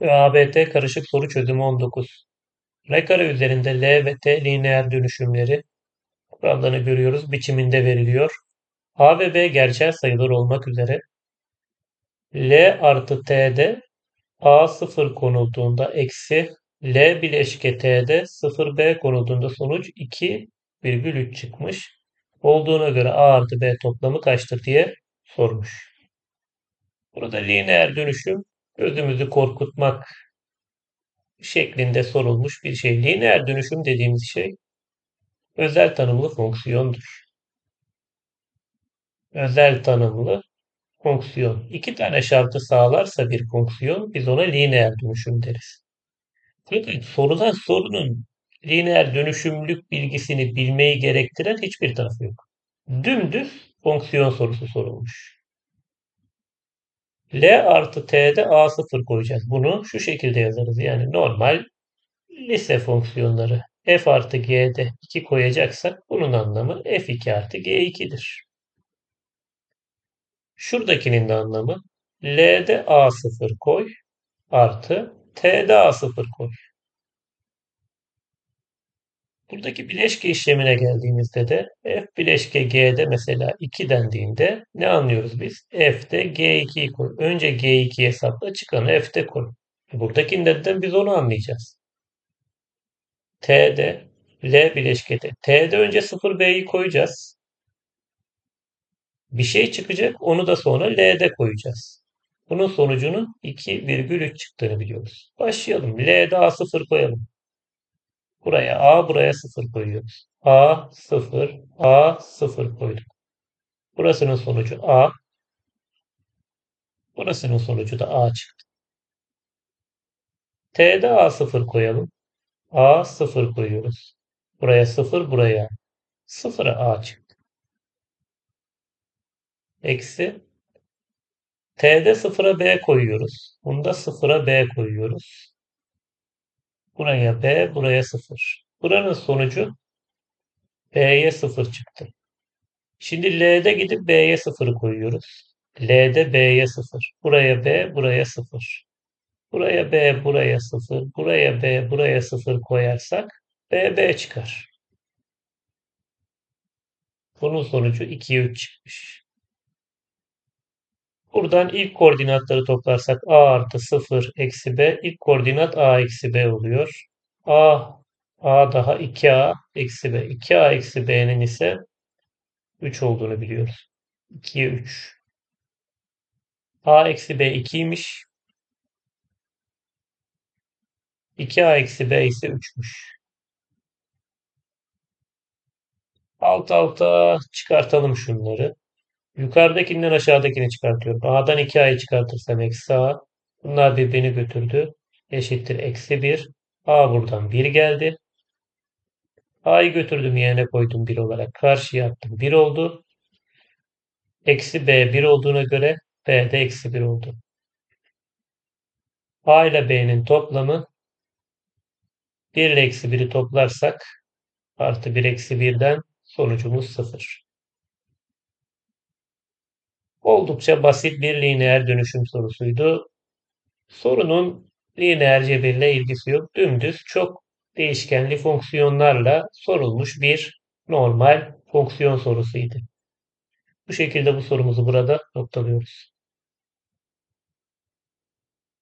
ÖABT karışık soru çözümü 19. R kare üzerinde L ve T lineer dönüşümleri kurallarını görüyoruz. Biçiminde veriliyor. A ve B gerçel sayılar olmak üzere L artı T'de A 0 konulduğunda eksi L bileşke T'de 0B konulduğunda sonuç 2,3 çıkmış. Olduğuna göre A artı B toplamı kaçtır diye sormuş. Burada lineer dönüşüm gözümüzü korkutmak şeklinde sorulmuş bir şey. Lineer dönüşüm dediğimiz şey özel tanımlı fonksiyondur. Özel tanımlı fonksiyon. İki tane şartı sağlarsa bir fonksiyon biz ona lineer dönüşüm deriz. Fakat sorulan sorunun lineer dönüşümlük bilgisini bilmeyi gerektiren hiçbir tarafı yok. Dümdüz fonksiyon sorusu sorulmuş. L artı T'de A0 koyacağız. Bunu şu şekilde yazarız. Yani normal lise fonksiyonları f artı g'de 2 koyacaksak bunun anlamı f2 artı g2'dir. Şuradakinin de anlamı L'de A0 koy artı T'de A0 koy. Buradaki bileşke işlemine geldiğimizde de f bileşke g'de mesela 2 dendiğinde ne anlıyoruz biz? f'de g2'yi koy. Önce g2 hesapla çıkanı f'de koy. Buradakinden de biz onu anlayacağız. T'de L bileşkede. T'de önce 0B'yi koyacağız. Bir şey çıkacak. Onu da sonra L'de koyacağız. Bunun sonucunun 2,3 çıktığını biliyoruz. Başlayalım. L'de A0 koyalım. Buraya A, buraya 0 koyuyoruz. A, 0, A, 0 koyduk. Burasının sonucu A. Burasının sonucu da A çıktı. T'de A0 koyalım. A 0 koyuyoruz. Buraya 0, buraya 0'a A çıktı. Eksi T'de 0'a B koyuyoruz. Bunda 0'a B koyuyoruz. Buraya B, buraya 0. Buranın sonucu B'ye 0 çıktı. Şimdi L'de gidip B'ye 0'ı koyuyoruz. L'de B'ye 0. Buraya B, buraya 0. Buraya B, buraya 0. Buraya B, buraya 0 koyarsak B, B çıkar. Bunun sonucu 2'ye 3 çıkmış. Buradan ilk koordinatları toplarsak a artı 0 eksi b ilk koordinat a eksi b oluyor. a a daha 2a eksi b. 2a eksi b'nin ise 3 olduğunu biliyoruz. 2'ye 3. a eksi b 2'ymiş. 2a eksi b ise 3'müş. Alt alta çıkartalım şunları. Yukarıdakinden aşağıdakini çıkartıyorum. A'dan 2A'yı çıkartırsam eksi A. Bunlar birbirini götürdü. Eşittir eksi 1. A buradan 1 geldi. A'yı götürdüm yerine koydum 1 olarak. Karşıya attım 1 oldu. Eksi B 1 olduğuna göre B de eksi 1 oldu. A ile B'nin toplamı 1 ile eksi 1'i toplarsak artı 1 eksi 1'den sonucumuz 0. Oldukça basit bir lineer dönüşüm sorusuydu. Sorunun lineer cebirle ilgisi yok. Dümdüz çok değişkenli fonksiyonlarla sorulmuş bir normal fonksiyon sorusuydu. Bu şekilde bu sorumuzu burada noktalıyoruz.